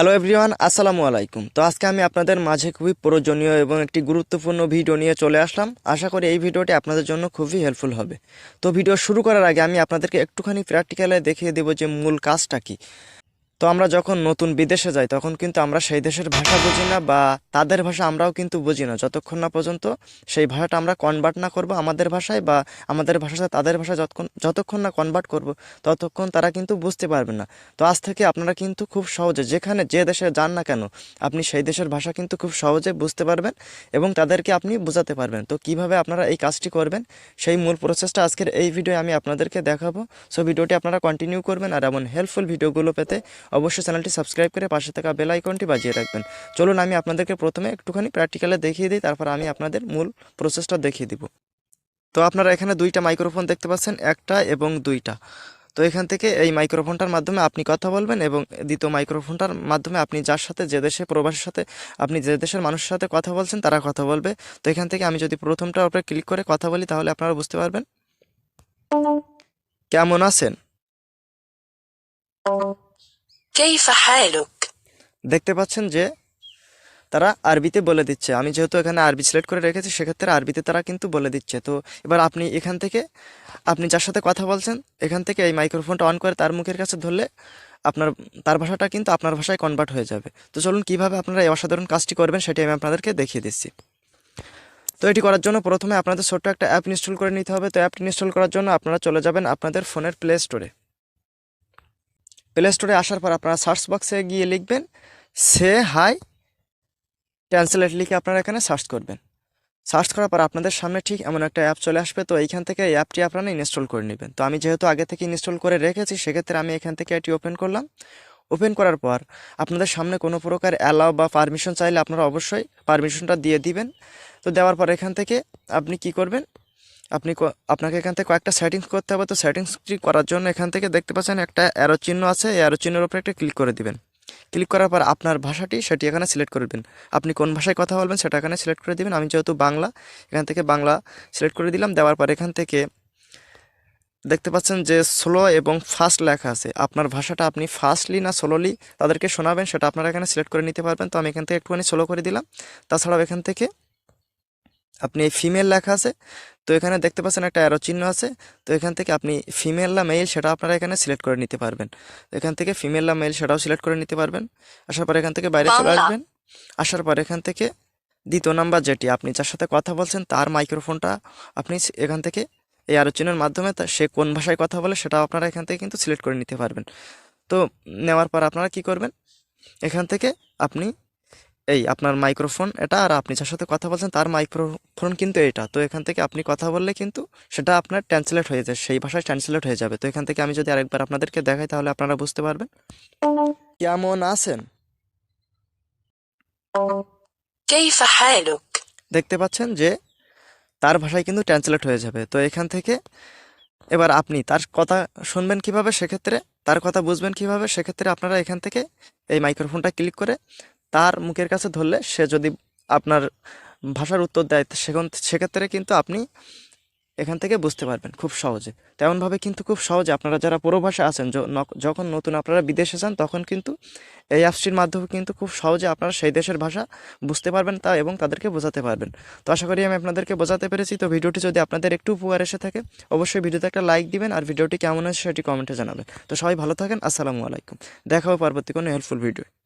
Hello everyone আসসালামু আলাইকুম তো আজকে আমি আপনাদের মাঝে খুবই প্রয়োজনীয় এবং একটি গুরুত্বপূর্ণ ভিডিও নিয়ে চলে আসলাম। আশা করি এই ভিডিওটি আপনাদের জন্য খুবই হেল্পফুল হবে। তো ভিডিও শুরু করার আগে আমি আপনাদেরকে একটুখানি প্র্যাকটিক্যালে দেখিয়ে দেবো যে মূল কাজটা কী। তো আমরা যখন নতুন বিদেশে যাই, তখন কিন্তু আমরা সেই দেশের ভাষা বুঝি না বা তাদের ভাষা আমরাও কিন্তু বুঝি না। যতক্ষণ না পর্যন্ত সেই ভাষাটা আমরা কনভার্ট না করব আমাদের ভাষায় বা আমাদের ভাষাতে তাদের ভাষায় যতক্ষণ যতক্ষণ না কনভার্ট করব, ততক্ষণ তারা কিন্তু বুঝতে পারবে না। তো আজ থেকে আপনারা কিন্তু খুব সহজে, যেখানে যে দেশে যান না কেন, আপনি সেই দেশের ভাষা কিন্তু খুব সহজে বুঝতে পারবেন এবং তাদেরকে আপনি বোঝাতে পারবেন। তো কীভাবে আপনারা এই কাজটি করবেন, সেই মূল প্রসেসটা আজকের এই ভিডিও আমি আপনাদেরকে দেখাবো। সো ভিডিওটি আপনারা কন্টিনিউ করবেন আর এমন হেল্পফুল ভিডিওগুলো পেতে অবশ্যই চ্যানেলটি সাবস্ক্রাইব করে পাশে থাকা বেল আইকনটি বাজিয়ে রাখবেন। চলুন আমি আপনাদেরকে প্রথমে একটুখানি প্র্যাকটিক্যালে দেখিয়ে দিই, তারপর আমি আপনাদের মূল প্রসেসটা দেখিয়ে দিব। তো আপনারা এখানে দুইটা মাইক্রোফোন দেখতে পাচ্ছেন, একটা এবং দুইটা। তো এখান থেকে এই মাইক্রোফোনটার মাধ্যমে আপনি কথা বলবেন এবং দ্বিতীয় মাইক্রোফোনটার মাধ্যমে আপনি যার সাথে, যে দেশে প্রবাসের সাথে, আপনি যে দেশের মানুষের সাথে কথা বলছেন তারা কথা বলবে। তো এখান থেকে আমি যদি প্রথমটার উপরে ক্লিক করে কথা বলি তাহলে আপনারা বুঝতে পারবেন। কেমন আছেন? দেখতে পাচ্ছেন যে তারা আরবিতে বলে দিচ্ছে। আমি যেহেতু এখানে আরবি সিলেক্ট করে রেখেছি, সেক্ষেত্রে আরবিতে তারা কিন্তু বলে দিচ্ছে। তো এবার আপনি এখান থেকে, আপনি যার সাথে কথা বলছেন, এখান থেকে এই মাইক্রোফোনটা অন করে তার মুখের কাছে ধরলে আপনার, তার ভাষাটা কিন্তু আপনার ভাষায় কনভার্ট হয়ে যাবে। তো চলুন কীভাবে আপনারা এই অসাধারণ কাজটি করবেন, সেটি আমি আপনাদেরকে দেখিয়ে দিচ্ছি। তো এটি করার জন্য প্রথমে আপনাদের ছোট্ট একটা অ্যাপ ইনস্টল করে নিতে হবে। তো অ্যাপটি ইনস্টল করার জন্য আপনারা চলে যাবেন আপনাদের ফোনের প্লে স্টোরে প্লে স্টোরে আসার পর আপনারা সার্চ বক্সে গিয়ে লিখবেন সে হাই ট্রান্সলেট লিখে আপনারা এখানে সার্চ করবেন। সার্চ করার পর আপনাদের সামনে ঠিক এমন একটা অ্যাপ চলে আসবে, তো এইখান থেকে এই অ্যাপটি আপনারা ইনস্টল করে নেবেন। তো আমি যেহেতু আগে থেকে ইনস্টল করে রেখেছি, সেক্ষেত্রে আমি এখান থেকে এটি ওপেন করলাম। ওপেন করার পর আপনাদের সামনে কোনো প্রকার অ্যালাও বা পারমিশন চাইলে আপনারা অবশ্যই পারমিশনটা দিয়ে দিবেন। তো দেওয়ার পর এখান থেকে আপনি কি করবেন আপনি আপনাকে এখান থেকে কয়েকটা সেটিংস করতে হবে। তো সেটিংসটি করার জন্য এখান থেকে দেখতে পাচ্ছেন একটা অ্যারো চিহ্ন আছে। এই অ্যারো চিহ্নের উপরে একটা ক্লিক করে দিবেন। ক্লিক করার পর আপনার ভাষাটি সেটি এখানে সিলেক্ট করবেন আপনি কোন ভাষায় কথা বলবেন সেটা এখানে সিলেক্ট করে দিবেন। আমি যেহেতু বাংলা, এখান থেকে বাংলা সিলেক্ট করে দিলাম। দেওয়ার পর এখান থেকে দেখতে পাচ্ছেন যে স্লো এবং ফাস্ট লেখা আছে। আপনার ভাষাটা আপনি ফাস্টলি না স্লোলি তাদেরকে শোনাবেন, সেটা আপনারা এখানে সিলেক্ট করে নিতে পারবেন। তো আমি এখান থেকে একটুখানি স্লো করে দিলাম। তাছাড়াও এখান থেকে আপনি ফিমেল লেখা আছে তো এখানে দেখতে পাচ্ছেন একটা অ্যারো চিহ্ন আছে তো এখান থেকে আপনি ফিমেল না মেল সেটা আপনারা এখানে সিলেক্ট করে নিতে পারবেন। তো এখান থেকে ফিমেল না মেল সেটাও সিলেক্ট করে নিতে পারবেন। আসার পর এখান থেকে বাইরে চলে আসবেন। আসার পর এখান থেকে দ্বিতীয় নাম্বার যেটি আপনি যার সাথে কথা বলছেন তার মাইক্রোফোনটা আপনি এখান থেকে এই আরও চিহ্নের মাধ্যমে তা- সে কোন ভাষায় কথা বলে সেটাও আপনারা এখান থেকে কিন্তু সিলেক্ট করে নিতে পারবেন। তো নেওয়ার পর আপনারা কি করবেন? এখান থেকে আপনি এই আপনার মাইক্রোফোন এটা আর আপনি যার সাথে কথা বলছেন তার মাইক্রোফোন কিন্তু এটা। তো এখান থেকে আপনি কথা বললে কিন্তু সেটা আপনার ট্রান্সলেট হয়ে যায় সেই ভাষায় ট্রান্সলেট হয়ে যাবে। তো এখান থেকে আমি যদি আরেকবার আপনাদেরকে দেখাই তাহলে আপনারা বুঝতে পারবেন। কেমন আছেন? দেখতে পাচ্ছেন যে তার ভাষায় কিন্তু ট্রান্সলেট হয়ে যাবে। তো এখান থেকে এবার আপনি তার কথা শুনবেন কীভাবে সেক্ষেত্রে তার কথা বুঝবেন কীভাবে সেক্ষেত্রে আপনারা এখান থেকে এই মাইক্রোফোনটা ক্লিক করে তার মুখের কাছে ধরলে সে যদি আপনার ভাষার উত্তর দেয় সেখান, সেক্ষেত্রে কিন্তু আপনি এখান থেকে বুঝতে পারবেন খুব সহজে। তেমনভাবে কিন্তু খুব সহজে আপনারা যারা প্রবাসে আছেন যখন নতুন আপনারা বিদেশে যান, তখন কিন্তু এই অ্যাপসটির মাধ্যমে কিন্তু খুব সহজে আপনারা সেই দেশের ভাষা বুঝতে পারবেন তা এবং তাদেরকে বোঝাতে পারবেন। তো আশা করি আমি আপনাদেরকে বোঝাতে পেরেছি। তো ভিডিওটি যদি আপনাদের একটু উপকার এসে থাকে, অবশ্যই ভিডিওতে একটা লাইক দিবেন আর ভিডিওটি কেমন হয়েছে সেটি কমেন্টে জানাবেন। তো সবাই ভালো থাকেন। আসসালামু আলাইকুম। দেখা হবে পরবর্তী কোনো হেল্পফুল ভিডিও